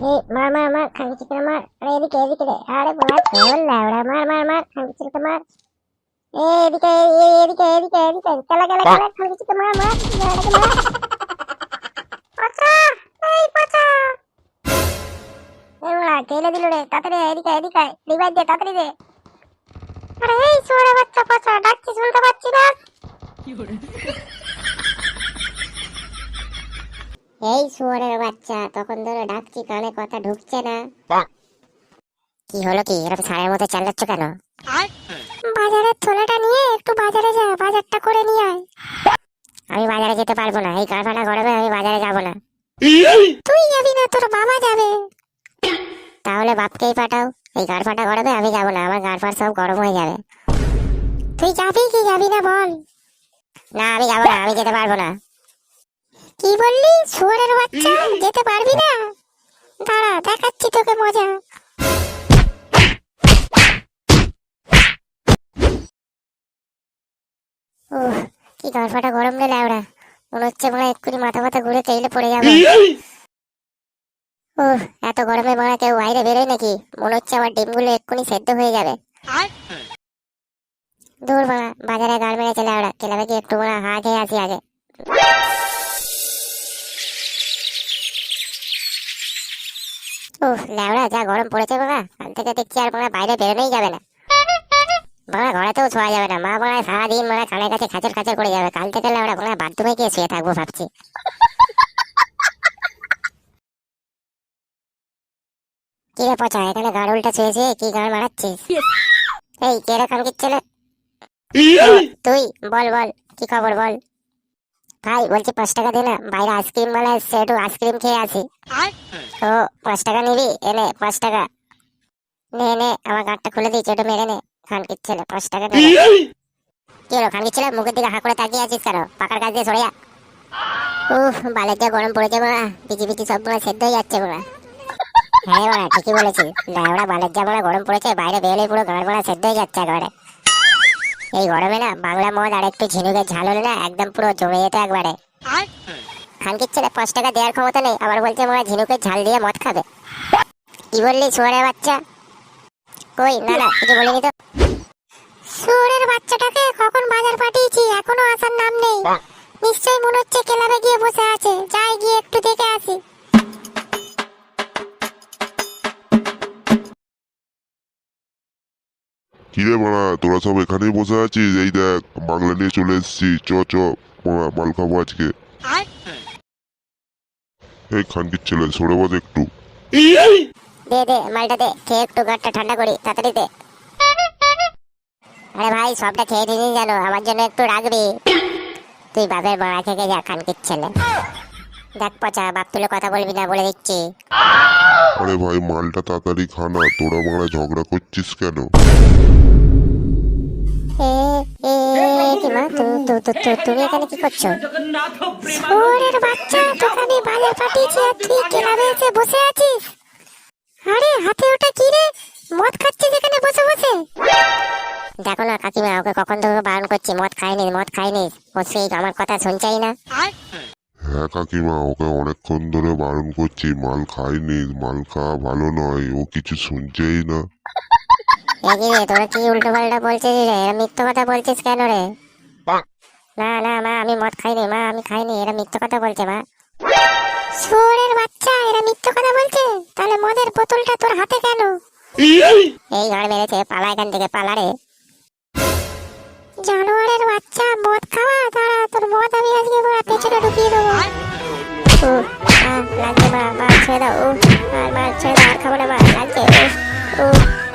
এই মার মার মার খাঙ্কি চিকেন মার আরে এদিকে এদিকে রে আরে মার তোর ল্যাবড়া মার মার মার খাঙ্কি চিকেন মার এদিকে এদিকে এদিকে এদিকে খেলা খেলা খেলা খাঙ্কি চিকেন মার মার ল্যাবড়াকে মার পচা এই পচা এই মার কেলে দিল রে তাড়াতাড়ি এদিকে এদিকে রিভাইভ দে তাড়াতাড়ি দে আরে এই সোরে বাচ্চা পচা ডাকছি শুনতে পাচ্ছি না এই শুয়ারের বাচ্চা তখন ধরে ডাকছি কানে কথা ঢুকছে না। কি হলো কি? এরকম সারের মতো চালাচ্ছ কেন? বাজারের থলেটা নিয়ে একটু বাজারে যা বাজারটা করে নিয়ে আয়। আমি বাজারে যেতে পারব না এই কারখানা গরমে আমি বাজারে যাব না। তুই যাবি না তোর বাবা যাবে। তাহলে বাপকেই পাঠাও এই গাড়ফাটা গরমে আমি যাব না আমার গাড়ফাট সব গরম হয়ে যাবে। তুই যাবি কি যাবি না বল? না আমি যাব না আমি যেতে পারব না। কি বললি? শুয়ারের বাচ্চা? যেতে পারবি না? দাঁড়া দেখাচ্ছি তোকে মজা। উহ, কি গরফাটা গরম রে ল্যাওড়া। মনে হচ্ছে মনে হয় এক্ষুনি মাথা মাথা ঘুরে তেইলে পড়ে যাবে। উহ, এত গরমে মনে কেউ বাইরে বেরোয় নাকি? মনে হচ্ছে আমার ডিমগুলো এক্ষুনি সেদ্ধ হয়ে যাবে। দূর বাবা বাজারে গাড় মেরে চলে ওরা কেলাবে কি একটু? মনে হাত খেয়ে আসি আগে। উফ ল্যাওড়া যা গরম পড়েছে বাবা কাল থেকে দেখছি আর হয় বাইরে বেরোনোই যাবে না। বাবা ঘরেতেও শোয়া যাবে না। মা হয় সারাদিন মনে কানের কাছে খাঁচর খাঁচর করে যাবে। কাল থেকে ল্যাওড়া বাথরুমে গিয়ে শুয়ে থাকব ভাবছি। কি রে পচা এখানে গাড় উল্টা শুয়েছে কি গাড় মারাচ্ছিস? এই কে রে তুই বল বল কি খবর বল? ভাই বলছি পাঁচ টাকা দে না। বাইরে আইসক্রিম বলে এসছে একটু আইসক্রিম খেয়ে আসি। ও পাঁচ টাকা নিবি? এনে পাঁচ টাকা। নে নে আমার গাড়টা খুলে দিয়েছে ওটা মেরে নে। খানকির ছেলে পাঁচ টাকা নে। কি হলো খানকির ছেলে? মুখের দিকে হা করে তাকিয়ে আছিস কেন? পাকার কাজ দিয়ে সরে যা। উফ বালের যা গরম পড়েছে বড়া পিচি পিচি সব বড়া সেদ্ধ হয়ে যাচ্ছে বড়া হ্যাঁ বড়া ঠিকই বলেছিস। ডায়রা বালের যা বড়া গরম পড়েছে বাইরে বেরোলে পুরো গাড় বড়া সেদ্ধ হয়ে যাচ্ছে একবারে। এই গরমে না বাংলা মদ আর একটু ঝিনুকের ঝাল হলে না একদম পুরো জমে যেত একবারে। খানকির ছেলে পাঁচ টাকা দেওয়ার ক্ষমতা নেই আবার বলছে মনে ঝিনুকের ঝাল দিয়ে মদ খাবে। কি বললি শুয়ারের বাচ্চা? কই না না কিছু বলিনি তো। শুয়ারের বাচ্চাটাকে কখন বাজার পাঠিয়েছি এখনও আসার নাম নেই। নিশ্চয়ই মনে হচ্ছে ক্লাবে গিয়ে বসে আছে। কিরে মারা তোরা সব এখানেই বসে আছিস? এই দেখ বাংলা নিয়ে চলে এসেছি। চ চ মারা মাল খাব আজকে। এই খানকির ছেলে সরে বস একটু। দে দে মালটা দে খেয়ে একটু গাটটা ঠান্ডা করি তাড়াতাড়ি দে। আরে ভাই সবটা খেয়ে নিবি জানো আমার জন্য একটু রাখবি। তুই বাপের বড়া থেকে যা খানকির ছেলে। দেখ পচা বাপ তুলে কথা বলবি না বলে দিচ্ছি। আরে ভাই, মালটা তাড়াতাড়ি খা না, তোরা মারা ঝগড়া করছিস কেন? তোকে আছিস? আরে কি রে? মদ খাচ্ছিস এখানে বসে বসে? দেখো না, কাকিমা, ওকে কখন থেকে বারণ করছি, মদ খাইনি মদ খাইনি ও সেই আমার কথা শুনছেই না। হ্যাঁ কাকিমা ওকে অনেকক্ষণ ধরে বারণ করছি মাল খাইনি মাল খাওয়া ভালো নয় ও কিছু শুনছেই না। রে তোরা কি উল্টো পাল্টা বলছিস রে? এরা মিথ্যা কথা বলছিস কেন রে? না না মা আমি মদ খাইনি মা আমি খাইনি এরা মিথ্যা কথা বলছে মা। শুয়োরের বাচ্চা এরা মিথ্যা কথা বলছে? তাহলে মদের বোতলটা তোর হাতে কেন? এই ঘর মেরেছে পালা এখান থেকে পালা রে। জানোয়ারের বাচ্চা মদ খাওয়া তারা তোর মদ আমি আজকে পুরো পেছনে ঢুকিয়ে দেবো লাগছে মা মা ছেড়ে দাও উহ, আর মা ছেড়ে আর খাব না মা লাগছে ও উহ।